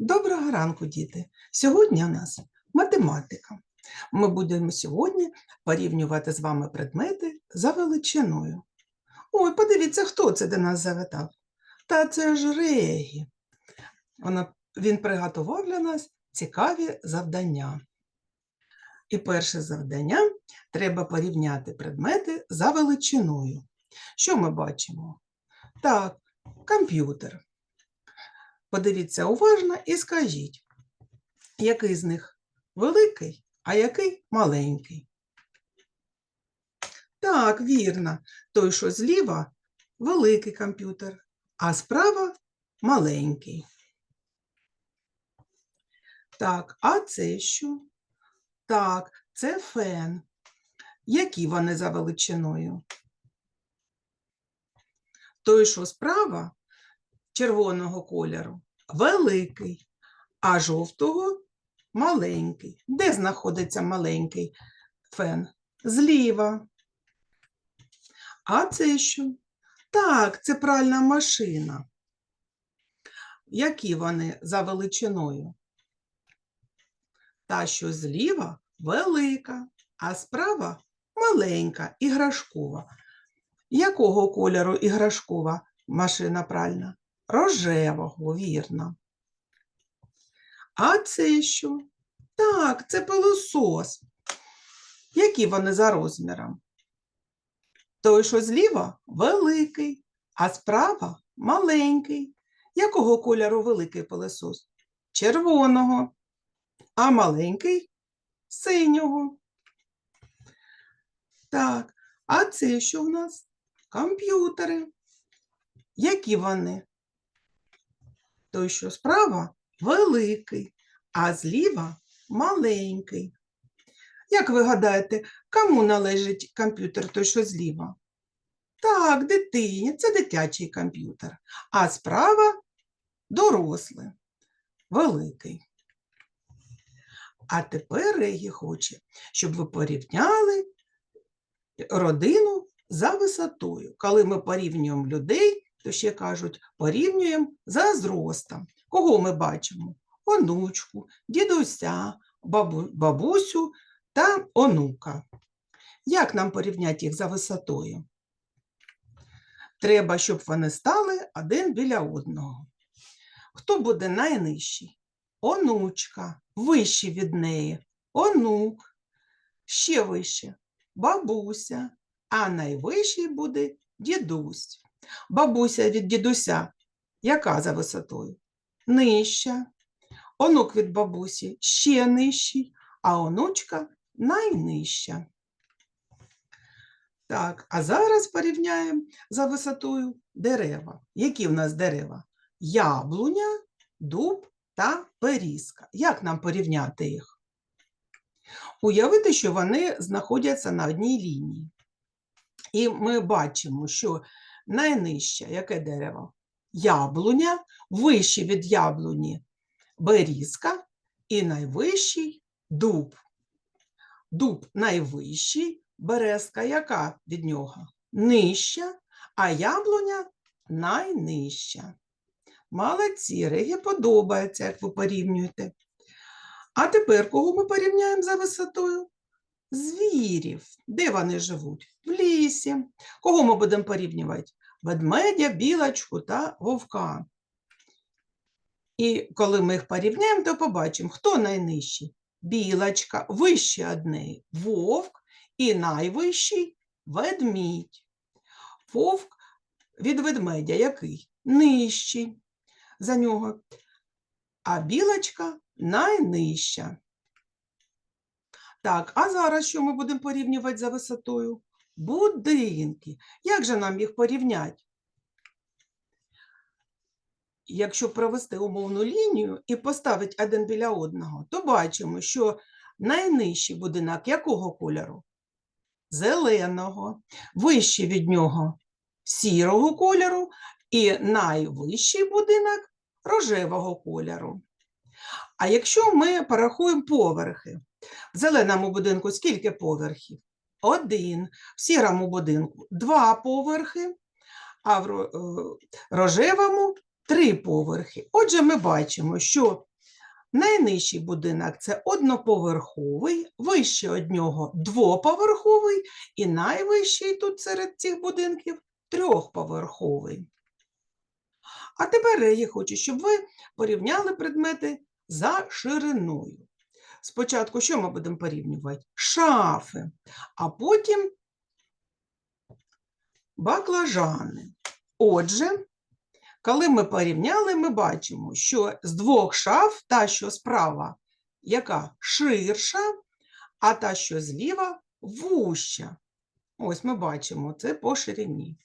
Доброго ранку, діти! Сьогодні у нас математика. Ми будемо сьогодні порівнювати з вами предмети за величиною. Ой, подивіться, хто це до нас завітав. Та це ж Регі. Вона, він приготував для нас цікаві завдання. І перше завдання треба порівняти предмети за величиною. Що ми бачимо? Так, комп'ютер. Подивіться уважно і скажіть, який з них великий, а який маленький. Так, вірно, той, що зліва великий комп'ютер, а справа маленький. Так, а це що? Так, це фен. Які вони за величиною? Той, що справа червоного кольору великий, а жовтого маленький. Де знаходиться маленький фен? Зліва. А це що? Так, це пральна машина. Які вони за величиною? Та, що зліва велика, а справа маленька, іграшкова. Якого кольору іграшкова машина пральна? Рожевого, вірно. А це що? Так, це пилосос. Які вони за розміром? Той, що зліва великий, а справа маленький. Якого кольору великий пилосос? Червоного, а маленький синього. Так, а це що в нас? Комп'ютери. Які вони? Той, що справа великий, а зліва маленький. Як ви гадаєте, кому належить комп'ютер той, що зліва? Так, дитині, це дитячий комп'ютер, а справа дорослий, великий. А тепер Регі хоче, щоб ви порівняли родину за висотою. Коли ми порівнюємо людей, то ще кажуть, порівнюємо за зростом. Кого ми бачимо? Онучку, дідуся, бабу- бабусю та онука. Як нам порівняти їх за висотою? Треба, щоб вони стали один біля одного. Хто буде найнижчий? Онучка, вищий від неї, онук, ще вище бабуся, а найвищий буде дідусь. Бабуся від дідуся яка за висотою? Нижча. Онук від бабусі ще нижчий, а онучка найнижча. Так, а зараз порівняємо за висотою дерева. Які в нас дерева? Яблуня, дуб та берізка. Як нам порівняти їх? Уявити, що вони знаходяться на одній лінії. І ми бачимо, що найнижче яке дерево? Яблуня, вище від яблуні берізка і найвищий дуб. Дуб найвищий, березка яка від нього? Нижча, а яблуня найнижча. Молодці, Регі подобається, як ви порівнюєте. А тепер кого ми порівняємо за висотою? Звірів. Де вони живуть? В лісі. Кого ми будемо порівнювати? Ведмедя, білочку та вовка. І коли ми їх порівняємо, то побачимо, хто найнижчий? Білочка, вище од неї вовк і найвищий ведмідь. Вовк від ведмедя який? Нижчий за нього. А білочка найнижча. Так, а зараз що ми будемо порівнювати за висотою? Будинки. Як же нам їх порівняти? Якщо провести умовну лінію і поставити один біля одного, то бачимо, що найнижчий будинок якого кольору? Зеленого, вищий від нього сірого кольору, і найвищий будинок рожевого кольору. А якщо ми порахуємо поверхи, в зеленому будинку скільки поверхів? Один. В сірому будинку два поверхи, а в е, рожевому три поверхи. Отже, ми бачимо, що Найнижчий будинок це одноповерховий, вище од нього двоповерховий, і найвищий тут серед цих будинків трьохповерховий. А тепер я хочу, щоб ви порівняли предмети за шириною. Спочатку що ми будемо порівнювати? Шафи, а потім баклажани. Отже, коли ми порівняли, ми бачимо, що з двох шаф та, що справа, яка ширша, а та, що зліва, вуща. Ось ми бачимо це по ширині.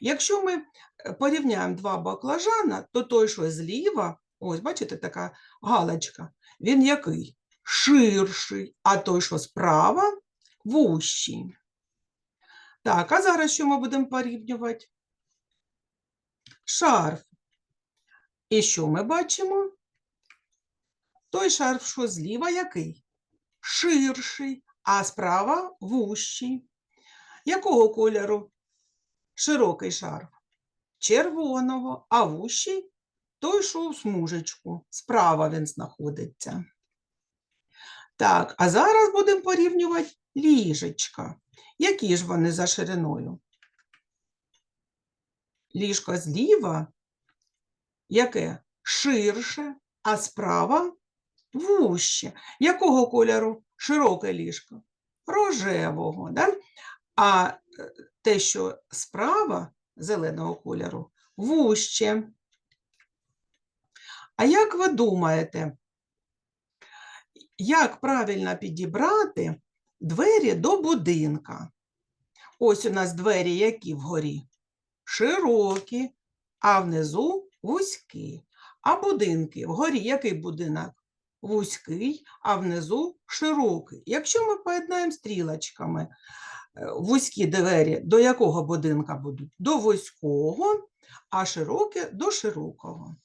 Якщо ми е, порівняємо два баклажана, то той, що зліва, ось бачите, така галочка, він який? Ширший, а той, що справа, вущий. Так, а зараз що ми будемо порівнювати? Шарф. І що ми бачимо? Той шарф, що зліва, який? Ширший, а справа вущий. Якого кольору? Широкий шарф. Червоного, а вущий той, що у смужечку. Справа він знаходиться. Так, а зараз будемо порівнювати ліжечка. Які ж вони за шириною? Ліжко зліва, яке ширше, а справа вуще. Якого кольору широке ліжко? Рожевого. Да? А е, те, що справа зеленого кольору, вуще. А як ви думаєте, як правильно підібрати двері до будинка? Ось у нас двері які вгорі? Широкі, а внизу вузькі. А будинки вгорі який будинок? Вузький, а внизу широкий. Якщо ми поєднаємо стрілочками е, вузькі двері, до якого будинка будуть? До вузького, а широкі до широкого.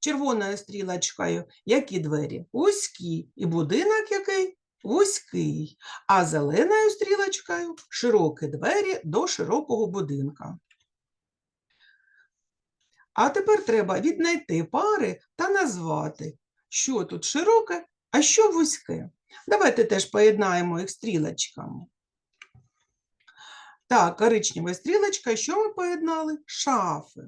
Червоною стрілочкою які двері? Вузькі. І будинок який? Вузький. А зеленою стрілочкою широкі двері до широкого будинка. А тепер треба віднайти пари та назвати, що тут широке, а що вузьке. Давайте теж поєднаємо їх стрілочками. Так, коричнева стрілочка, що ми поєднали? Шафи.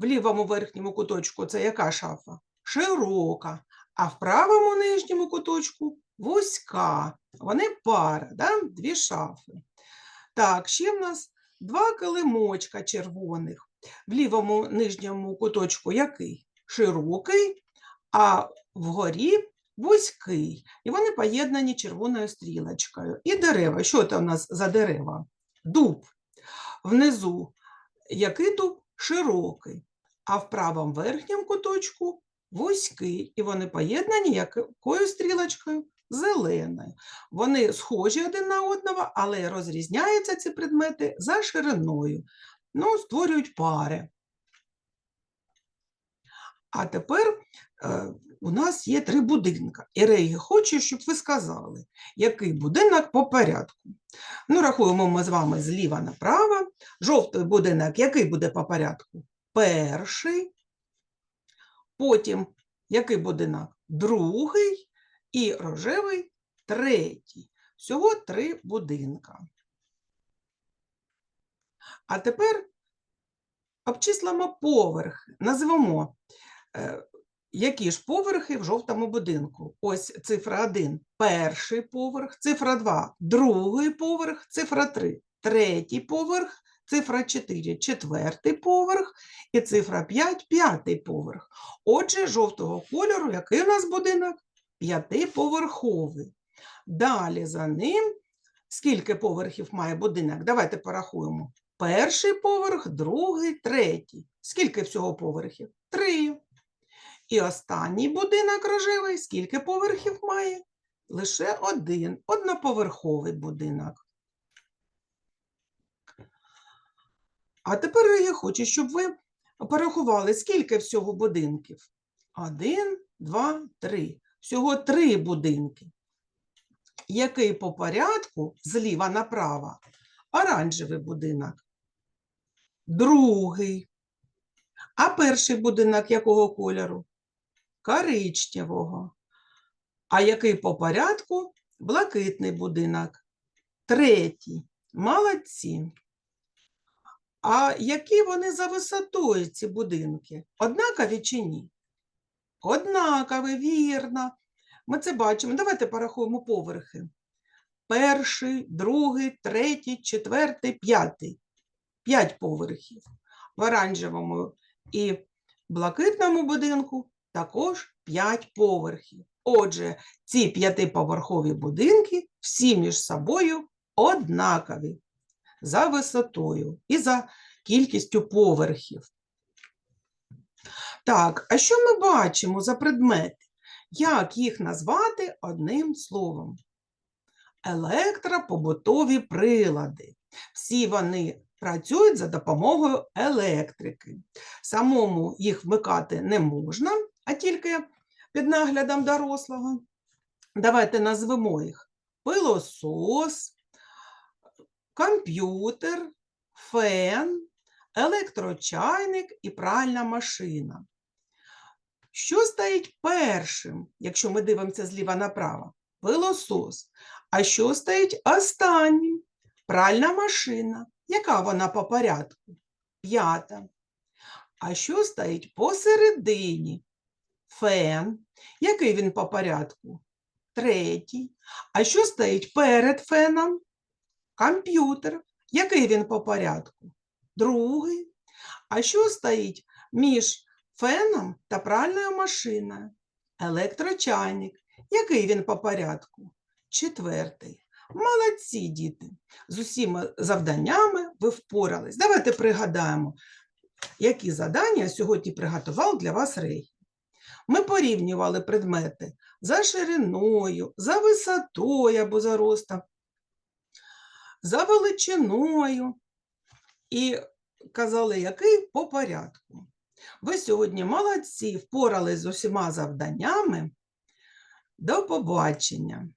В лівому верхньому куточку це яка шафа? Широка, а в правому нижньому куточку вузька. Вони пара, да? дві шафи. Так, ще в нас два килимочка червоних. В лівому нижньому куточку який? Широкий, а вгорі вузький. І вони поєднані червоною стрілочкою. І дерева. Що це у нас за дерева? Дуб. Внизу який дуб? Широкий. А в правому верхньому куточку вузький. І вони поєднані якою стрілочкою? Зеленою. Вони схожі один на одного, але розрізняються ці предмети за шириною. Ну, створюють пари. А тепер е, у нас є три будинка. І Регі хоче, щоб ви сказали, який будинок по порядку. Ну, рахуємо ми з вами зліва направо. Жовтий будинок, який буде по порядку? Перший. Потім який будинок? Другий. І рожевий третій. Всього три будинка. А тепер обчислимо поверхи. Назвемо, е, які ж поверхи в жовтому будинку. Ось цифра 1 – перший поверх, цифра 2 – другий поверх, цифра 3 – третій поверх, цифра 4 – четвертий поверх і цифра 5 – п'ятий поверх. Отже, жовтого кольору, який у нас будинок? П'ятиповерховий. Далі за ним скільки поверхів має будинок? Давайте порахуємо. Перший поверх, другий, третій. Скільки всього поверхів? Три. І останній будинок рожевий, скільки поверхів має? Лише один, одноповерховий будинок. А тепер я хочу, щоб ви порахували, скільки всього будинків. Один, два, три. Всього три будинки. Який по порядку зліва направо? Оранжевий будинок. Другий. А перший будинок якого кольору? Коричневого. А який по порядку? Блакитний будинок. Третій. Молодці. А які вони за висотою, ці будинки? Однакові чи ні? Однакові, вірно. Ми це бачимо. Давайте порахуємо поверхи. Перший, другий, третій, четвертий, п'ятий. П'ять поверхів. В оранжевому і блакитному будинку також п'ять поверхів. Отже, ці п'ятиповерхові будинки всі між собою однакові за висотою і за кількістю поверхів. Так, а що ми бачимо за предмети? Як їх назвати одним словом? Електропобутові прилади. Всі вони працюють за допомогою електрики. Самому їх вмикати не можна, а тільки під наглядом дорослого. Давайте назвемо їх пилосос, комп'ютер, фен, електрочайник і пральна машина. Що стоїть першим, якщо ми дивимося зліва направо? Пилосос. А що стоїть останнім? Пральна машина. Яка вона по порядку? П'ята. А що стоїть посередині? Фен. Який він по порядку? Третій. А що стоїть перед феном? Комп'ютер. Який він по порядку? Другий. А що стоїть між феном та пральною машиною? Електрочайник. Який він по порядку? Четвертий. Молодці, діти. З усіма завданнями ви впорались. Давайте пригадаємо, які завдання сьогодні приготував для вас Рей. Ми порівнювали предмети за шириною, за висотою або за ростом, за величиною і казали, який по порядку. Ви сьогодні молодці, впорались з усіма завданнями. До побачення!